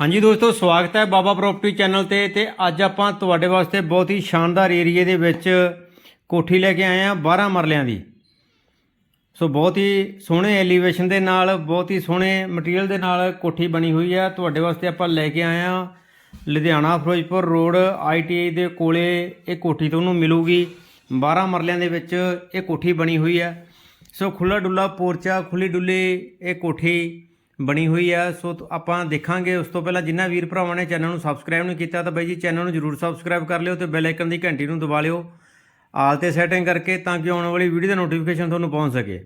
ਹਾਂਜੀ ਦੋਸਤੋ, ਸਵਾਗਤ ਹੈ ਬਾਬਾ ਪ੍ਰਾਪਰਟੀ ਚੈਨਲ ਤੇ ਤੇ ਅੱਜ ਆਪਾਂ ਤੁਹਾਡੇ ਵਾਸਤੇ ਬਹੁਤ ਹੀ ਸ਼ਾਨਦਾਰ ਏਰੀਏ ਦੇ ਵਿੱਚ ਕੋਠੀ ਲੈ ਕੇ ਆਏ ਆ 12 ਮਰਲਿਆਂ ਦੀ। ਸੋ ਬਹੁਤ ਹੀ ਸੋਹਣੇ ਐਲੀਵੇਸ਼ਨ ਦੇ ਨਾਲ, ਬਹੁਤ ਹੀ ਸੋਹਣੇ ਮਟੀਰੀਅਲ ਦੇ ਨਾਲ ਕੋਠੀ ਬਣੀ ਹੋਈ ਹੈ। ਤੁਹਾਡੇ ਵਾਸਤੇ ਆਪਾਂ ਲੈ ਕੇ ਆਏ ਆ ਲੁਧਿਆਣਾ ਫਿਰੋਜ਼ਪੁਰ ਰੋਡ ਆਈਟੀਆਈ ਦੇ ਕੋਲੇ ਇਹ ਕੋਠੀ ਤੁਹਾਨੂੰ ਮਿਲੂਗੀ। 12 ਮਰਲਿਆਂ ਦੇ ਵਿੱਚ ਇਹ ਕੋਠੀ ਬਣੀ ਹੋਈ ਹੈ। ਸੋ ਖੁੱਲਾ ਡੁੱਲਾ ਪੋਰਚਾ ਖੁੱਲੀ ਡੁੱਲੀ ਇਹ ਕੋਠੀ ਬਣੀ ਹੋਈ ਆ। ਸੋ ਆਪਾਂ ਦੇਖਾਂਗੇ। ਉਸ ਤੋਂ ਪਹਿਲਾਂ ਜਿਨ੍ਹਾਂ ਵੀਰ ਭਰਾਵਾਂ ਨੇ ਚੈਨਲ ਨੂੰ ਸਬਸਕ੍ਰਾਈਬ ਨਹੀਂ ਕੀਤਾ, ਤਾਂ ਬਾਈ ਜੀ ਚੈਨਲ ਨੂੰ ਜਰੂਰ ਸਬਸਕ੍ਰਾਈਬ ਕਰ ਲਿਓ ਤੇ ਬੈਲ ਆਈਕਨ ਦੀ ਘੰਟੀ ਨੂੰ ਦਬਾ ਲਿਓ। ਆਲ ਤੇ ਸੈਟਿੰਗ ਕਰਕੇ ਤਾਂ ਕਿ ਆਉਣ ਵਾਲੀ ਵੀਡੀਓ ਦਾ ਨੋਟੀਫਿਕੇਸ਼ਨ ਤੁਹਾਨੂੰ ਪਹੁੰਚ ਸਕੇ।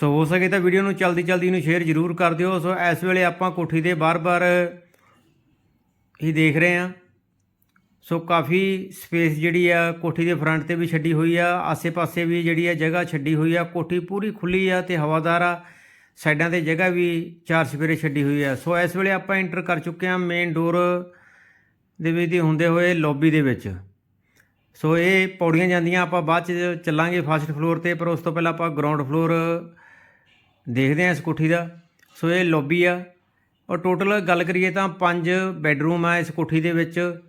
ਸੋ ਹੋ ਸਕੇ ਤਾਂ ਵੀਡੀਓ ਨੂੰ ਜਲਦੀ ਜਲਦੀ ਨੂੰ ਸ਼ੇਅਰ ਜਰੂਰ ਕਰ ਦਿਓ। ਸੋ ਇਸ ਵੇਲੇ ਆਪਾਂ ਕੋਠੀ ਦੇ ਬਾਰ-ਬਾਰ ਹੀ ਦੇਖ ਰਹੇ ਹਾਂ। ਸੋ ਕਾਫੀ ਸਪੇਸ ਜਿਹੜੀ ਆ, ਕੋਠੀ ਦੇ ਫਰੰਟ ਤੇ ਵੀ ਛੱਡੀ ਹੋਈ ਆ। ਆਸੇ-ਪਾਸੇ ਵੀ ਜਿਹੜੀ ਆ ਜਗ੍ਹਾ ਛੱਡੀ ਹੋਈ ਆ। ਕੋਠੀ ਪੂਰੀ ਖੁੱਲੀ ਆ ਤੇ ਹਵਾਦਾਰ ਆ। ਸਾਈਡਾਂ ਤੇ ਜਗ੍ਹਾ ਵੀ ਚਾਰ ਸਪੇਰੇ ਛੱਡੀ ਹੋਈ ਆ। ਸੋ ਇਸ ਵੇਲੇ ਆਪਾਂ ਐਂਟਰ ਕਰ ਚੁੱਕੇ ਹਾਂ ਮੇਨ ਡੋਰ ਦੇ ਵਿੱਚ ਦੀ ਹੁੰਦੇ ਹੋਏ ਲੌਬੀ ਦੇ ਵਿੱਚ। ਸੋ ਇਹ ਪੌੜੀਆਂ ਜਾਂਦੀਆਂ, ਆਪਾਂ ਬਾਅਦ ਚ ਚੱਲਾਂਗੇ ਫਸਟ ਫਲੋਰ ਤੇ, ਪਰ ਉਸ ਤੋਂ ਪਹਿਲਾਂ ਆਪਾਂ ਗਰਾਊਂਡ ਫਲੋਰ ਦੇਖਦੇ ਹਾਂ ਇਸ ਕੋਠੀ ਦਾ। ਸੋ ਇਹ ਲੌਬੀ ਆ। ਔਰ ਟੋਟਲ ਗੱਲ ਕਰੀਏ ਤਾਂ ਪੰਜ ਬੈੱਡਰੂਮ ਆ ਇਸ ਕੋਠੀ ਦੇ ਵਿੱਚ।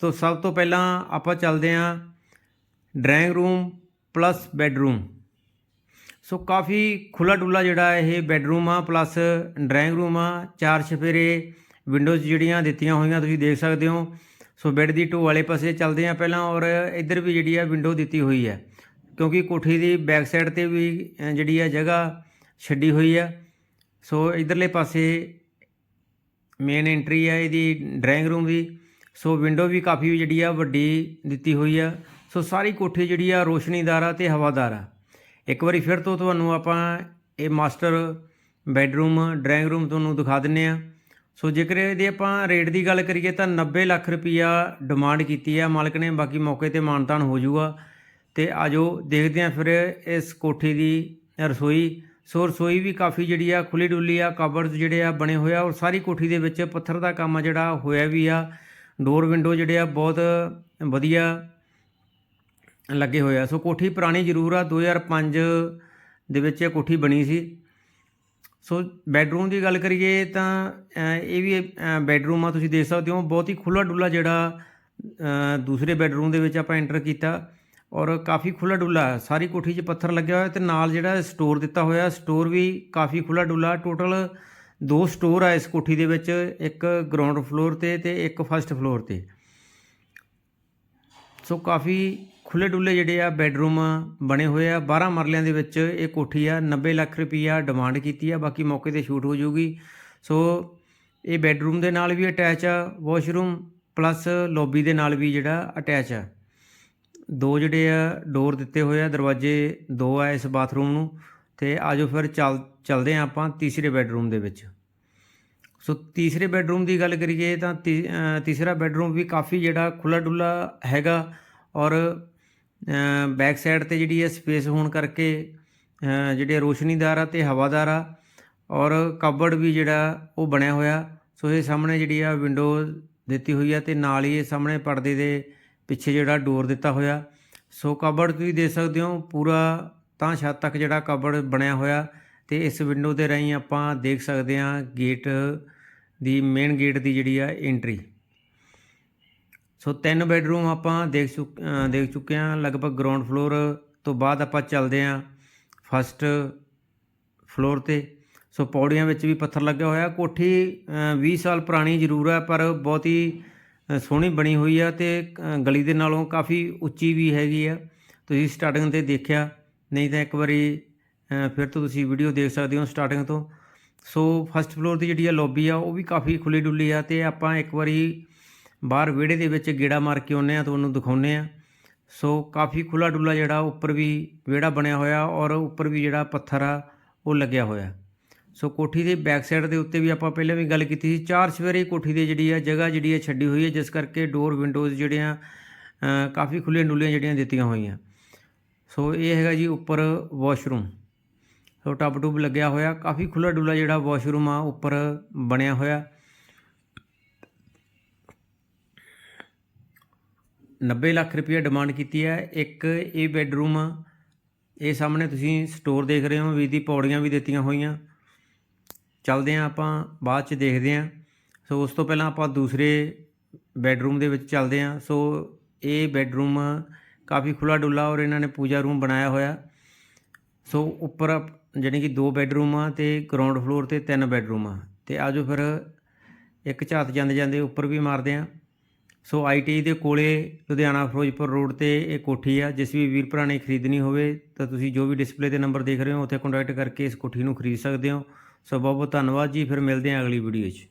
ਸੋ ਸਭ ਤੋਂ ਪਹਿਲਾਂ ਆਪਾਂ ਚੱਲਦੇ ਹਾਂ drawing room plus bedroom so ਕਾਫੀ ਖੁੱਲਾ ਡੁੱਲਾ ਜਿਹੜਾ ਇਹ ਬੈੱਡਰੂਮ ਆ ਪਲੱਸ ਡਰਾਇੰਗ ਰੂਮ ਆ, ਚਾਰ ਛਪੇਰੇ ਵਿੰਡੋਜ਼ ਜਿਹੜੀਆਂ ਦਿੱਤੀਆਂ ਹੋਈਆਂ ਤੁਸੀਂ ਦੇਖ ਸਕਦੇ ਹੋ। ਸੋ ਬੈੱਡ ਦੀ ਢੋ ਵਾਲੇ ਪਾਸੇ ਚੱਲਦੇ ਆ ਪਹਿਲਾਂ ਔਰ ਇੱਧਰ ਵੀ ਜਿਹੜੀ ਆ ਵਿੰਡੋ ਦਿੱਤੀ ਹੋਈ ਹੈ ਕਿਉਂਕਿ ਕੋਠੀ ਦੀ ਬੈਕ ਸਾਈਡ ਤੇ ਵੀ ਜਿਹੜੀ ਆ ਜਗ੍ਹਾ ਛੱਡੀ ਹੋਈ ਆ। ਸੋ ਇਧਰਲੇ ਪਾਸੇ ਮੇਨ ਐਂਟਰੀ ਆ ਇਹਦੀ ਡਰਾਇੰਗ ਰੂਮ ਦੀ। ਸੋ ਵਿੰਡੋ ਵੀ ਕਾਫੀ ਜਿਹੜੀ ਆ ਵੱਡੀ ਦਿੱਤੀ ਹੋਈ ਆ। ਸੋ ਸਾਰੀ ਕੋਠੀ ਜਿਹੜੀ ਆ ਰੋਸ਼ਨੀਦਾਰ ਆ ਤੇ ਹਵਾਦਾਰ ਆ। ਇੱਕ ਵਾਰੀ ਫਿਰ ਤੋਂ ਤੁਹਾਨੂੰ ਆਪਾਂ ਇਹ ਮਾਸਟਰ ਬੈੱਡਰੂਮ, ਡਰਾਇੰਗ ਰੂਮ ਤੁਹਾਨੂੰ ਦਿਖਾ ਦਿੰਨੇ ਆ। ਸੋ ਜੇਕਰ ਇਹਦੇ ਆਪਾਂ ਰੇਟ ਦੀ ਗੱਲ ਕਰੀਏ ਤਾਂ 90 ਲੱਖ ਰੁਪਈਆ ਡਿਮਾਂਡ ਕੀਤੀ ਆ ਮਾਲਕ ਨੇ, ਬਾਕੀ ਮੌਕੇ ਤੇ ਮਾਨਤਾਨ ਹੋ ਜਾਊਗਾ। ਤੇ ਆਜੋ ਦੇਖਦੇ ਆ ਫਿਰ ਇਸ ਕੋਠੀ ਦੀ ਰਸੋਈ। ਸੋ ਰਸੋਈ ਵੀ ਕਾਫੀ ਜਿਹੜੀ ਆ ਖੁੱਲੀ ਡੁੱਲੀ ਆ ਕਬਰਡ ਜਿਹੜੇ ਆ ਬਣੇ ਹੋਏ ਆ ਔਰ ਸਾਰੀ ਕੋਠੀ ਦੇ ਵਿੱਚ ਪੱਥਰ ਦਾ ਕੰਮ ਆ ਜਿਹੜਾ ਹੋਇਆ ਵੀ ਆ। ਡੋਰ ਵਿੰਡੋ ਜਿਹੜੇ ਆ ਬਹੁਤ ਵਧੀਆ ਲੱਗੇ ਹੋਏ ਆ। ਸੋ ਕੋਠੀ ਪੁਰਾਣੀ ਜ਼ਰੂਰ ਆ। 2005 ਦੇ ਵਿੱਚ ਇਹ ਕੋਠੀ ਬਣੀ ਸੀ। ਸੋ ਬੈੱਡਰੂਮ ਦੀ ਗੱਲ ਕਰੀਏ ਤਾਂ ਇਹ ਵੀ ਅ, ਬੈੱਡਰੂਮ ਆ ਤੁਸੀਂ ਦੇਖ ਸਕਦੇ ਹੋ। ਬਹੁਤ ਹੀ ਖੁੱਲਾ ਡੁੱਲਾ ਜਿਹੜਾ ਦੂਸਰੇ ਬੈੱਡਰੂਮ ਦੇ ਵਿੱਚ ਆਪਾਂ ਐਂਟਰ ਕੀਤਾ। ਔਰ ਕਾਫੀ ਖੁੱਲਾ ਡੁੱਲਾ ਸਾਰੀ ਕੋਠੀ 'ਚ ਪੱਥਰ ਲੱਗਿਆ ਹੋਇਆ ਤੇ ਨਾਲ ਜਿਹੜਾ ਸਟੋਰ ਦਿੱਤਾ ਹੋਇਆ ਸਟੋਰ ਵੀ ਕਾਫੀ ਖੁੱਲਾ ਡੁੱਲਾ ਟੋਟਲ ਦੋ ਸਟੋਰ ਆ ਇਸ ਕੋਠੀ ਦੇ ਵਿੱਚ ਇੱਕ ਗਰਾਊਂਡ ਫਲੋਰ ਤੇ ਤੇ ਇੱਕ ਫਸਟ ਫਲੋਰ ਤੇ। ਸੋ ਕਾਫੀ ਖੁੱਲੇ ਡੁੱਲੇ ਜਿਹੜੇ ਆ ਬੈੱਡਰੂਮ ਬਣੇ ਹੋਏ ਆ। 12 ਮਰਲਿਆਂ ਦੇ ਵਿੱਚ ਇਹ ਕੋਠੀ ਆ 90 ਲੱਖ ਰੁਪਈਆ ਡਿਮਾਂਡ ਕੀਤੀ ਆ, ਬਾਕੀ ਮੌਕੇ ਤੇ ਸ਼ੂਟ ਹੋ ਜਾਊਗੀ। ਸੋ ਇਹ ਬੈੱਡਰੂਮ ਦੇ ਨਾਲ ਵੀ ਅਟੈਚ ਆ ਵਾਸ਼ਰੂਮ ਪਲੱਸ ਲੌਬੀ ਦੇ ਨਾਲ ਵੀ ਜਿਹੜਾ ਅਟੈਚ ਆ। ਦੋ ਜਿਹੜੇ ਆ ਡੋਰ ਦਿੱਤੇ ਹੋਏ ਆ, ਦਰਵਾਜ਼ੇ ਦੋ ਆ ਇਸ ਬਾਥਰੂਮ ਨੂੰ। ਤੇ ਆਜੋ ਫਿਰ ਚੱਲ, ਚੱਲਦੇ ਆ ਆਪਾਂ ਤੀਸਰੇ ਬੈੱਡਰੂਮ ਦੇ ਵਿੱਚ। ਸੋ ਤੀਸਰੇ ਬੈੱਡਰੂਮ ਦੀ ਗੱਲ ਕਰੀਏ ਤਾਂ ਤੀ- ਤੀਸਰਾ ਬੈੱਡਰੂਮ ਵੀ ਕਾਫੀ ਜਿਹੜਾ ਖੁੱਲਾ ਡੁੱਲਾ ਹੈਗਾ ਔਰ ਬੈਕ ਸਾਈਡ ਤੇ ਜਿਹੜੀ ਹੈ ਸਪੇਸ ਹੋਣ ਕਰਕੇ ਅ, ਜਿਹੜੇ ਰੋਸ਼ਨੀਦਾਰ ਆ ਤੇ ਹਵਾਦਾਰ ਆ ਔਰ ਕਬਰਡ ਵੀ ਜਿਹੜਾ ਉਹ ਬਣਿਆ ਹੋਇਆ। ਸੋ ਇਹ ਸਾਹਮਣੇ ਜਿਹੜੀ ਆ ਵਿੰਡੋ ਦਿੱਤੀ ਹੋਈ ਆ ਤੇ ਨਾਲ ਹੀ ਇਹ ਸਾਹਮਣੇ ਪਰਦੇ ਦੇ ਪਿੱਛੇ ਜਿਹੜਾ ਡੋਰ ਦਿੱਤਾ ਹੋਇਆ। ਸੋ ਕਬਰਡ ਤੁਸੀਂ ਦੇਖ ਸਕਦੇ ਹੋ ਪੂਰਾ ਤਾਂ ਛੱਤ ਤੱਕ ਜਿਹੜਾ ਕਬਰਡ ਬਣਿਆ ਹੋਇਆ। ਤੇ ਇਸ ਵਿੰਡੋ ਦੇ ਰਾਹੀਂ ਆਪਾਂ ਦੇਖ ਸਕਦੇ ਹਾਂ ਗੇਟ ਦੀ ਮੇਨ ਗੇਟ ਦੀ ਜਿਹੜੀ ਆ ਐਂਟਰੀ ਸੋ ਤਿੰਨ ਬੈਡਰੂਮ ਆਪਾਂ ਦੇਖ ਚੁੱਕ ਦੇਖ ਚੁੱਕੇ ਹਾਂ ਲਗਭਗ ਗਰਾਊਂਡ ਫਲੋਰ ਤੋਂ ਬਾਅਦ ਆਪਾਂ ਚੱਲਦੇ ਹਾਂ ਫਸਟ ਫਲੋਰ ਤੇ। ਸੋ ਪੌੜੀਆਂ ਵਿੱਚ ਵੀ ਪੱਥਰ ਲੱਗਿਆ ਹੋਇਆ ਕੋਠੀ ਅ, 20 ਸਾਲ ਪੁਰਾਣੀ ਜ਼ਰੂਰ ਹੈ ਪਰ ਬਹੁਤ ਹੀ ਸੋਹਣੀ ਬਣੀ ਹੋਈ ਆ ਤੇ ਗਲੀ ਦੇ ਨਾਲੋਂ ਕਾਫੀ ਉੱਚੀ ਵੀ ਹੈਗੀ ਆ। ਤੁਸੀਂ ਸਟਾਰਟਿੰਗ ਤੇ ਦੇਖਿਆ ਨਹੀਂ ਤਾਂ ਇੱਕ ਵਾਰੀ ਫਿਰ ਤੋਂ ਤੁਸੀਂ ਵੀਡੀਓ ਦੇਖ ਸਕਦੇ ਹੋ ਸਟਾਰਟਿੰਗ ਤੋਂ। ਸੋ ਫਸਟ ਫਲੋਰ ਦੀ ਜਿਹੜੀ ਆ ਲੌਬੀ ਆ ਉਹ ਵੀ ਕਾਫੀ ਖੁੱਲੀ ਡੁੱਲੀ ਆ ਤੇ ਆਪਾਂ ਇੱਕ ਵਾਰੀ ਬਾਹਰ ਵਿਹੜੇ ਦੇ ਵਿੱਚ ਗੇੜਾ ਮਾਰ ਕੇ ਆਉਂਦੇ ਆ ਤੁਹਾਨੂੰ ਦਿਖਾਉਂਦੇ ਆ ਸੋ ਕਾਫੀ ਖੁੱਲਾ ਡੁੱਲਾ ਜਿਹੜਾ ਉੱਪਰ ਵੀ ਵਿਹੜਾ ਬਣਿਆ ਹੋਇਆ ਔਰ ਉੱਪਰ ਵੀ ਜਿਹੜਾ ਪੱਥਰ ਆ ਉਹ ਲੱਗਿਆ ਹੋਇਆ। ਸੋ ਕੋਠੀ ਦੇ ਬੈਕ ਸਾਈਡ ਦੇ ਉੱਤੇ ਵੀ ਆਪਾਂ ਪਹਿਲਾਂ ਵੀ ਗੱਲ ਕੀਤੀ ਸੀ ਚਾਰ ਸਵੇਰੇ ਕੋਠੀ ਦੇ ਜਿਹੜੀ ਆ ਜਗ੍ਹਾ ਜਿਹੜੀ ਆ ਛੱਡੀ ਹੋਈ ਹੈ ਜਿਸ ਕਰਕੇ ਡੋਰ ਵਿੰਡੋਜ਼ ਜਿਹੜੀਆਂ ਅ, ਕਾਫੀ ਖੁੱਲੀਆਂ ਡੁੱਲੀਆਂ ਜਿਹੜੀਆਂ ਦਿੱਤੀਆਂ ਹੋਈਆਂ। ਸੋ ਇਹ ਹੈਗਾ ਜੀ ਉੱਪਰ ਵਾਸ਼ਰੂਮ ਸੋ ਟੱਬ ਟੁੱਬ ਲੱਗਿਆ ਹੋਇਆ ਕਾਫੀ ਖੁੱਲਾ ਡੁੱਲਾ ਜਿਹੜਾ ਵਾਸ਼ਰੂਮ ਆ ਉੱਪਰ ਬਣਿਆ ਹੋਇਆ। 90 ਲੱਖ ਰੁਪਏ ਡਿਮਾਂਡ ਕੀਤੀ ਹੈ। ਇੱਕ ਇਹ ਬੈੱਡਰੂਮ ਇਹ ਸਾਹਮਣੇ ਤੁਸੀਂ ਸਟੋਰ ਦੇਖ ਰਹੇ ਹੋ। ਵੀ ਦੀ ਪੌੜੀਆਂ ਵੀ ਦਿੱਤੀਆਂ ਹੋਈਆਂ। ਚੱਲਦੇ ਹਾਂ ਆਪਾਂ। ਬਾਅਦ ਚ ਦੇਖਦੇ ਹਾਂ। ਸੋ ਉਸ ਤੋਂ ਪਹਿਲਾਂ ਆਪਾਂ ਦੂਸਰੇ ਬੈੱਡਰੂਮ ਦੇ ਵਿੱਚ ਚੱਲਦੇ ਹਾਂ। ਸੋ ਇਹ ਬੈੱਡਰੂਮ ਕਾਫੀ ਖੁੱਲਾ ਡੁੱਲਾ ਔਰ ਇਹਨਾਂ ਨੇ ਪੂਜਾ ਰੂਮ ਬਣਾਇਆ ਹੋਇਆ। ਸੋ ਉੱਪਰ ਜਾਣੀ ਕਿ ਦੋ ਬੈੱਡਰੂਮ ਆ ਤੇ ਗਰਾਊਂਡ ਫਲੋਰ ਤੇ ਤਿੰਨ ਬੈੱਡਰੂਮ ਆ। ਤੇ ਆਜੋ ਫਿਰ ਇੱਕ ਝਾਤ ਜਾਂਦੇ ਜਾਂਦੇ ਉੱਪਰ ਵੀ ਮਾਰਦੇ ਆ ਸੋ ਆਈਟੀ ਦੇ ਕੋਲੇ ਲੁਧਿਆਣਾ ਫਿਰੋਜ਼ਪੁਰ ਰੋਡ ਤੇ ਇਹ ਕੋਠੀ ਆ, ਜਿਸ ਵੀ ਵੀਰ ਭਰਾ ਨੇ ਖਰੀਦਣੀ ਹੋਵੇ ਤਾਂ ਤੁਸੀਂ ਜੋ ਵੀ ਡਿਸਪਲੇ ਤੇ ਨੰਬਰ ਦੇਖ ਰਹੇ ਹੋ, ਉੱਥੇ ਕੰਟੈਕਟ ਕਰਕੇ ਇਸ ਕੋਠੀ ਨੂੰ ਖਰੀਦ ਸਕਦੇ ਹੋ। ਸੋ ਬਹੁਤ ਬਹੁਤ ਧੰਨਵਾਦ ਜੀ, ਫਿਰ ਮਿਲਦੇ ਹਾਂ ਅਗਲੀ ਵੀਡੀਓ 'ਚ।